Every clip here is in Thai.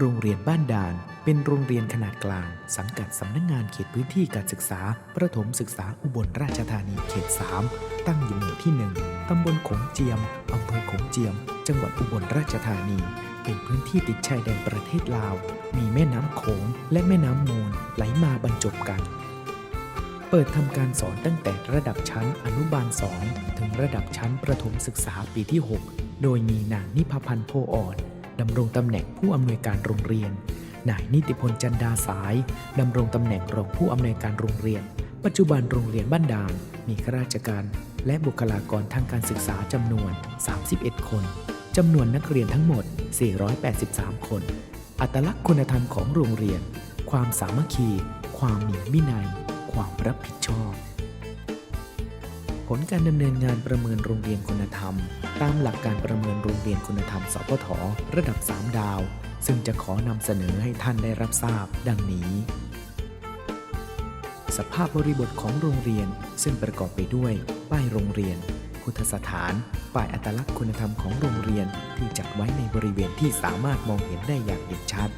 โรงเรียนบ้านด่าน เป็นโรงเรียนขนาดกลาง สังกัดสำนักงงานเขตพื้นที่การศึกษา ประถมศึกษาอุบลราชธานีเขต 3 ตั้งอยู่หมู่ที่ 1 ตำบลขงเจียม อำเภอขงเจียม จังหวัดอุบลราชธานี เป็นพื้นที่ติดชายแดนประเทศลาว มีแม่น้ำโขงและแม่น้ำมูลไหลมาบรรจบกัน เปิดทำการสอนตั้งแต่ระดับชั้นอนุบาล 2 ถึงระดับชั้นประถมศึกษาปีที่ 6 โดยมีนางนิพพันธ์โพอ่อน ดำรงตำแหน่งผู้อำนวยการโรงเรียน นายนิติพลจันดาสายดำรงตำแหน่งรองผู้อำนวยการโรงเรียน ปัจจุบันโรงเรียนบ้านดามมีข้าราชการ และบุคลากรทางการศึกษาจำนวน 31 คนจำนวนนักเรียนทั้งหมด 483 คน อัตลักษณ์คุณธรรมของโรงเรียน ความสามัคคี ความมีวินัย ความรับผิดชอบ ผลการดำเนินงานประเมินโรงเรียนคุณธรรม ตามหลักการประเมินโรงเรียนคุณธรรมสปทระดับ 3 ดาว ซึ่งจะขอนำเสนอให้ท่านได้รับทราบ ดังนี้ สภาพบริบทของโรงเรียนซึ่งประกอบไปด้วย ป้ายโรงเรียน พุทธสถาน ป้ายอัตลักษณ์คุณธรรมของโรงเรียนที่จัดไว้ในบริเวณที่สามารถมองเห็นได้อย่างเด่นชัด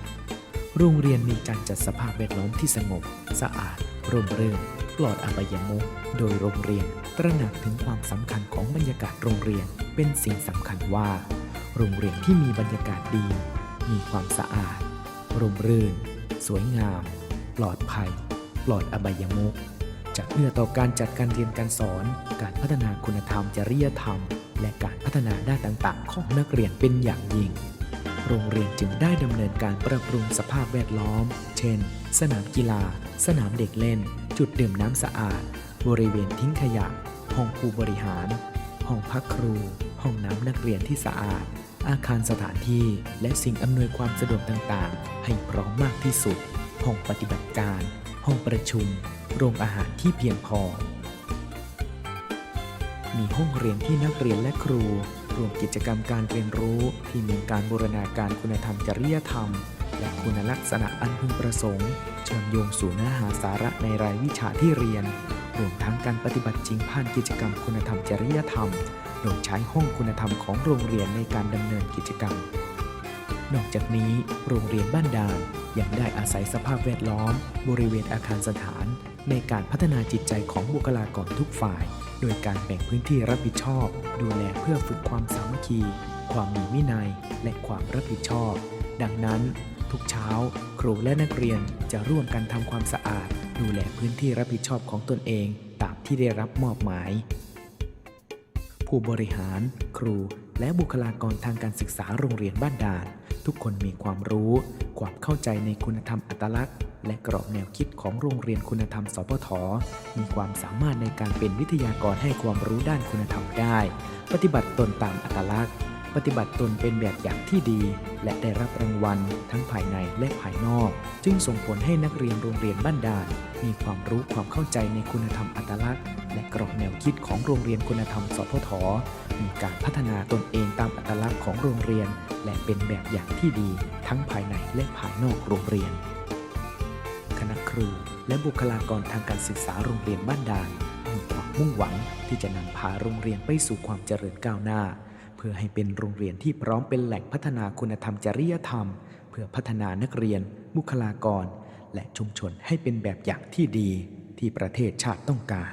โรงเรียนมีการจัดสภาพแวดล้อมที่สงบ สะอาด ร่มรื่น ปลอดอบายมุขโดยโรงเรียนตระหนักถึงความสำคัญของบรรยากาศโรงเรียนเป็นสิ่งสำคัญว่า โรงเรียนที่มีบรรยากาศดี มีความสะอาดร่มรื่น สวยงาม ปลอดภัย ปลอดอบายมุขจะเอื้อต่อการจัดการเรียนการสอน การพัฒนาคุณธรรมจริยธรรม และการพัฒนาด้านต่างๆ ของนักเรียนเป็นอย่างยิ่ง โรงเรียนจึงได้ดำเนินการปรับปรุงสภาพแวดล้อม เช่น สนามกีฬา สนามเด็กเล่น จุดดื่มน้ำสะอาด บริเวณทิ้งขยะ ห้องผู้บริหาร ห้องพักครู ห้องน้ำนักเรียนที่สะอาด อาคารสถานที่ และสิ่งอำนวยความสะดวกต่างๆ ให้พร้อมมากที่สุด ห้องปฏิบัติการ ห้องประชุม โรงอาหารที่เพียงพอ มีห้องเรียนที่นักเรียนและครูรวมกิจกรรมการเรียนรู้ที่มีการบูรณาการคุณธรรมจริยธรรม และคุณลักษณะอันพึงประสงค์เชื่อมโยงสู่เนื้อหาสาระในรายวิชาที่เรียน รวมทั้งการปฏิบัติจริงผ่านกิจกรรมคุณธรรมจริยธรรม โดยใช้ห้องคุณธรรมของโรงเรียนในการดำเนินกิจกรรม นอกจากนี้ โรงเรียนบ้านดานยังได้อาศัยสภาพแวดล้อม บริเวณอาคารสถาน ในการพัฒนาจิตใจของบุคลากรทุกฝ่าย โดยการแบ่งพื้นที่รับผิดชอบ ดูแลเพื่อฝึกความสามัคคี ความมีวินัย และความรับผิดชอบ ดังนั้น ทุกเช้า ครูและนักเรียนจะร่วมกันทำความสะอาด ดูแลพื้นที่รับผิดชอบของตนเองตามที่ได้รับมอบหมาย ผู้บริหาร ครู และบุคลากรทางการศึกษาโรงเรียนบ้านด่าน ทุกคนมีความรู้ ความเข้าใจในคุณธรรมอัตลักษณ์ และกรอบแนวคิดของโรงเรียนคุณธรรมสปทมีความสามารถในการเป็นวิทยากรให้ความรู้ด้านคุณธรรมได้ ปฏิบัติตนตามอัตลักษณ์ ปฏิบัติตนเป็นแบบอย่างที่ดี และได้รับรางวัลทั้งภายในและภายนอก จึงส่งผลให้นักเรียนโรงเรียนบ้านด่าน มีความรู้ความเข้าใจในคุณธรรมอัตลักษณ์ และกรอบแนวคิดของโรงเรียนคุณธรรมสพทมีการพัฒนาตนเองตามอัตลักษณ์ของโรงเรียน และเป็นแบบอย่างที่ดี ทั้งภายในและภายนอกโรงเรียน คณะครูและบุคลากรทางการศึกษาโรงเรียนบ้านด่านมีความมุ่งหวังที่จะนำพาโรงเรียนไปสู่ความเจริญก้าวหน้า พื่อให้เป็นโรงเรียนที่พร้อมเป็นแหล่งพัฒนาคุณธรรมจริยธรรม เพื่อพัฒนานักเรียน บุคลากร และชุมชนให้เป็นแบบอย่างที่ดีที่ประเทศชาติต้องการ